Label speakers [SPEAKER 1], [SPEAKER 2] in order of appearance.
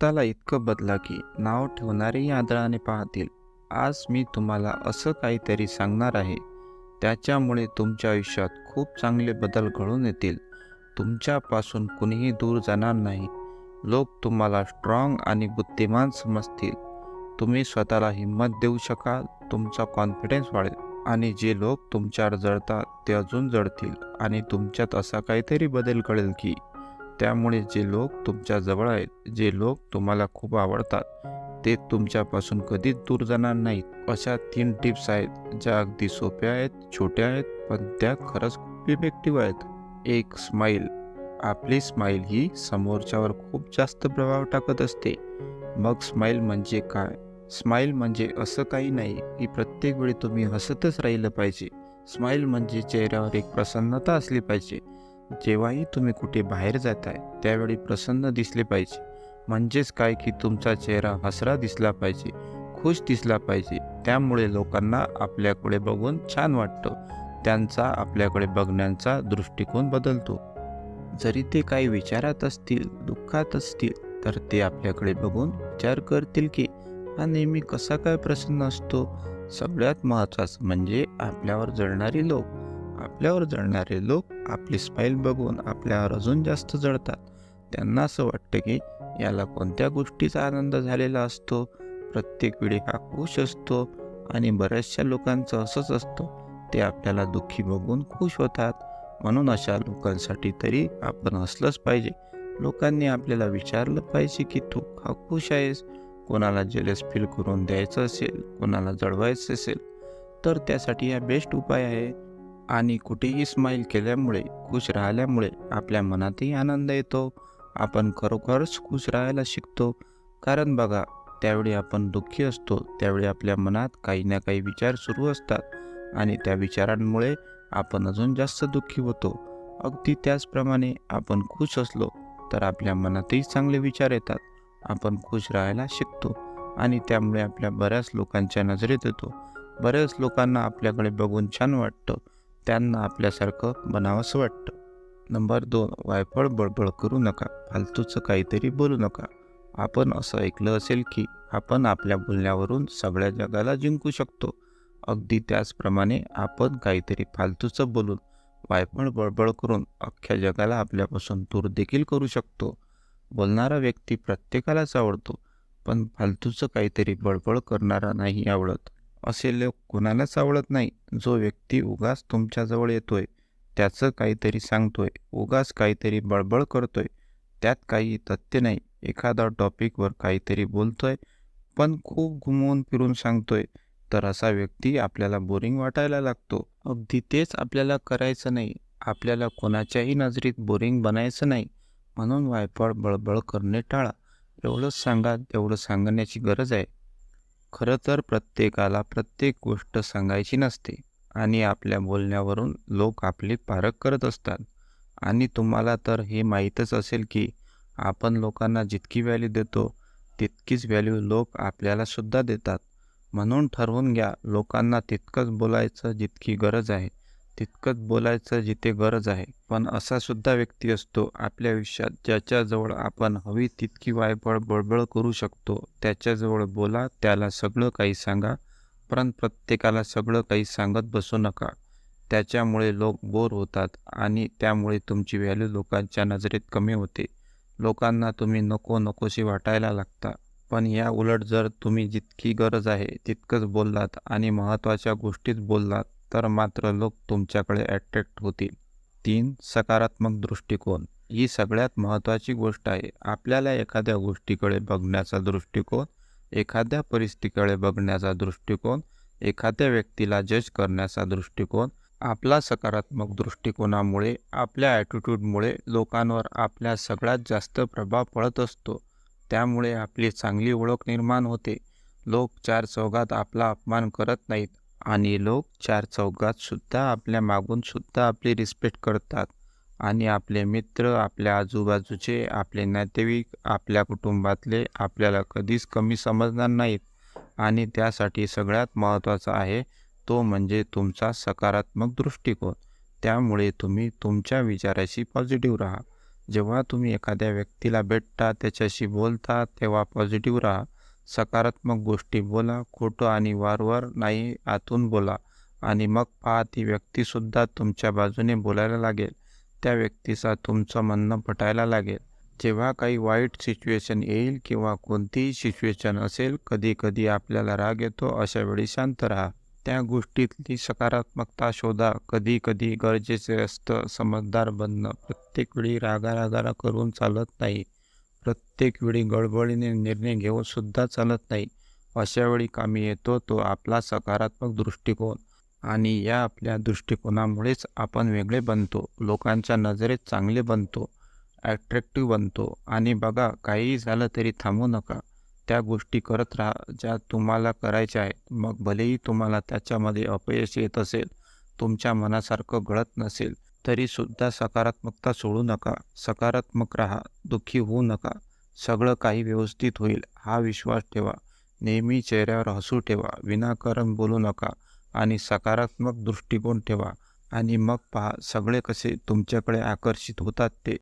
[SPEAKER 1] स्वतःला इतकं बदला की नाव ठेवणारेही आदळाने पाहतील. आज मी तुम्हाला असं काहीतरी सांगणार आहे. त्याच्यामुळे तुमच्या आयुष्यात खूप चांगले बदल घडून येतील. तुमच्यापासून कुणीही दूर जाणार नाही. लोक तुम्हाला स्ट्रॉंग आणि बुद्धिमान समजतील. तुम्ही स्वतःला हिंमत देऊ शकाल तुमचा कॉन्फिडन्स वाढेल आणि जे लोक तुमच्यावर जळतात ते अजून जळतील आणि तुमच्यात असा काहीतरी बदल कळेल की त्यामुळे जे लोक तुमच्या जवळ आहेत जे लोक तुम्हाला खूप आवडतात ते तुमच्यापासून कधीच दूर जाणार नाहीत. अशा तीन टिप्स आहेत ज्या अगदी सोप्या आहेत छोट्या आहेत पण त्या खरंच खूप इफेक्टिव्ह आहेत. एक स्माईल आपली स्माईल ही समोरच्यावर खूप जास्त प्रभाव टाकत असते. मग स्माईल म्हणजे काय? स्माईल म्हणजे असं काही नाही की प्रत्येक वेळी तुम्ही हसतच राहिलं पाहिजे. स्माईल म्हणजे चेहऱ्यावर एक प्रसन्नता असली पाहिजे. जेव्हाही तुम्ही कुठे बाहेर जाताय त्यावेळी प्रसन्न दिसले पाहिजे. म्हणजेच काय की तुमचा चेहरा हसरा दिसला पाहिजे खुश दिसला पाहिजे. त्यामुळे लोकांना आपल्याकडे बघून छान वाटतं. त्यांचा आपल्याकडे बघण्याचा दृष्टिकोन बदलतो. जरी ते काही विचारात असतील दुःखात असतील तर ते आपल्याकडे बघून विचार करतील की हा नेहमी कसा काय प्रसन्न असतो? सगळ्यात महत्त्वाचं म्हणजे आपल्यावर जळणारी लोक. आपल्यावर जळणारे लोक आपली स्माईल बघून आपल्यावर अजून जास्त जळतात. त्यांना असं वाटतं की याला कोणत्या गोष्टीचा आनंद झालेला असतो? प्रत्येक वेळी हा खुश असतो आणि बऱ्याचशा लोकांचं असंच असतं. ते आपल्याला दुःखी बघून खुश होतात. म्हणून अशा लोकांसाठी तरी आपण असलंच पाहिजे. लोकांनी आपल्याला विचारलं पाहिजे की तू का खुश आहेस? कोणाला जेलस फील करून द्यायचं असेल? कोणाला जळवायचं असेल? तर त्यासाठी हा बेस्ट उपाय आहे. आणि कुठेही स्माईल केल्यामुळे खुश राहिल्यामुळे आपल्या मनातही आनंद येतो. आपण खरोखरच खुश राहायला शिकतो. कारण बघा त्यावेळी आपण दुःखी असतो त्यावेळी आपल्या मनात काही ना काही विचार सुरू असतात आणि त्या विचारांमुळे आपण अजून जास्त दुःखी होतो. अगदी त्याचप्रमाणे आपण खुश असलो तर आपल्या मनातही चांगले विचार येतात. आपण खुश राहायला शिकतो आणि त्यामुळे आपल्या बऱ्याच लोकांच्या नजरेत येतो. बऱ्याच लोकांना आपल्याकडे बघून छान वाटतं. त्यांना आपल्यासारखं बनावंसं वाटतं. नंबर दोन वायफळ बळबळ करू नका. फालतूचं काहीतरी बोलू नका. आपण असं ऐकलं असेल की आपण आपल्या बोलण्यावरून सगळ्या जगाला जिंकू शकतो. अगदी त्याचप्रमाणे आपण काहीतरी फालतूचं बोलून वायफळ बळबळ करून अख्ख्या जगाला आपल्यापासून दूर देखील करू शकतो. बोलणारा व्यक्ती प्रत्येकालाच आवडतो पण फालतूचं काहीतरी बळबळ करणारा नाही आवडत. असे लोक कोणालाच आवडत नाही. जो व्यक्ती उगाच तुमच्याजवळ येतोय त्याचं काहीतरी सांगतोय उगाच काहीतरी बळबळ करतोय त्यात काही तथ्य नाही. एखादा टॉपिकवर काहीतरी बोलतोय पण खूप घुमवून फिरून सांगतोय तर असा व्यक्ती आपल्याला बोरिंग वाटायला लागतो. अगदी तेच आपल्याला करायचं नाही. आपल्याला कोणाच्याही नजरेत बोरिंग बनायचं नाही. म्हणून वायफळ बळबळ करणे टाळा. एवढंच सांगा तेवढं सांगण्याची गरज आहे. खरं तर प्रत्येकाला प्रत्येक गोष्ट सांगायची नसते आणि आपल्या बोलण्यावरून लोक आपली पारख करत असतात. आणि तुम्हाला तर हे माहीतच असेल की आपण लोकांना जितकी व्हॅल्यू देतो तितकीच व्हॅल्यू लोक आपल्याला सुद्धा देतात. म्हणून ठरवून घ्या लोकांना तितकंच बोलायचं जितकी गरज आहे. तितकंच बोलायचं जिथे गरज आहे. पण असा सुद्धा व्यक्ती असतो आपल्या आयुष्यात ज्याच्याजवळ आपण हवी तितकी वायफळ बळबळ करू शकतो. त्याच्याजवळ बोला त्याला सगळं काही सांगा पण प्रत्येकाला सगळं काही सांगत बसू नका. त्याच्यामुळे लोक बोर होतात आणि त्यामुळे तुमची व्हॅल्यू लोकांच्या नजरेत कमी होते. लोकांना तुम्ही नको नकोशी वाटायला लागता. पण या उलट जर तुम्ही जितकी गरज आहे तितकंच बोललात आणि महत्त्वाच्या गोष्टीत बोललात तर मात्र लोक तुमच्याकडे अट्रॅक्ट होतील. तीन सकारात्मक दृष्टिकोन. ही सगळ्यात महत्त्वाची गोष्ट आहे. आपल्याला एखाद्या गोष्टीकडे बघण्याचा दृष्टिकोन एखाद्या परिस्थितीकडे बघण्याचा दृष्टिकोन एखाद्या व्यक्तीला जज करण्याचा दृष्टिकोन आपला सकारात्मक दृष्टिकोनामुळे आपल्या ॲटिट्यूडमुळे लोकांवर आपल्या सगळ्यात जास्त प्रभाव पडत असतो. त्यामुळे आपली चांगली ओळख निर्माण होते. लोक चार चौघात आपला अपमान करत नाहीत. आणि लोक चार चौघातसुद्धा आपल्या मागूनसुद्धा आपली रिस्पेक्ट करतात. आणि आपले मित्र आपल्या आजूबाजूचे आपले नातेवाईक आपल्या कुटुंबातले आपल्याला कधीच कमी समजणार नाहीत. आणि त्यासाठी सगळ्यात महत्त्वाचा आहे तो म्हणजे तुमचा सकारात्मक दृष्टिकोन. त्यामुळे तुम्ही तुमच्या विचाराशी पॉझिटिव्ह राहा. जेव्हा तुम्ही एखाद्या व्यक्तीला भेटता त्याच्याशी बोलता तेव्हा पॉझिटिव्ह राहा. सकारात्मक गोष्टी बोला खोटं आणि वारंवार नाही आतून बोला. आणि मग पहा ती व्यक्तीसुद्धा तुमच्या बाजूने बोलायला लागेल. त्या व्यक्तीचा तुमचं म्हणणं पटायला लागेल. जेव्हा काही वाईट सिच्युएशन येईल किंवा कोणतीही सिच्युएशन असेल कधी कधी आपल्याला राग येतो अशा वेळी शांत राहा. त्या गोष्टीतली सकारात्मकता शोधा. कधी कधी गरजेचे असतं समजदार बनणं. प्रत्येक वेळी रागारागारा करून चालत नाही. प्रत्येक वेळी गडबडीने निर्णय घेऊन सुद्धा चालत नाही. अशावेळी कामी येतो तो आपला सकारात्मक दृष्टिकोन आणि या आपल्या दृष्टिकोनामुळेच आपण वेगळे बनतो. लोकांच्या नजरेत चांगले बनतो ॲट्रॅक्टिव्ह बनतो आणि बघा काहीही झालं तरी थांबू नका. त्या गोष्टी करत राहा ज्या तुम्हाला करायच्या आहेत. मग भलेही तुम्हाला त्याच्यामध्ये अपयश येत असेल तुमच्या मनासारखं घडत नसेल तरीसुद्धा सकारात्मकता सोडू नका. सकारात्मक राहा दुःखी होऊ नका. सगळं काही व्यवस्थित होईल. हा विश्वास ठेवा. नेहमी चेहऱ्यावर हसू ठेवा. विनाकारण बोलू नका आणि सकारात्मक दृष्टिकोन ठेवा. आणि मग पहा सगळे कसे तुमच्याकडे आकर्षित होतात ते.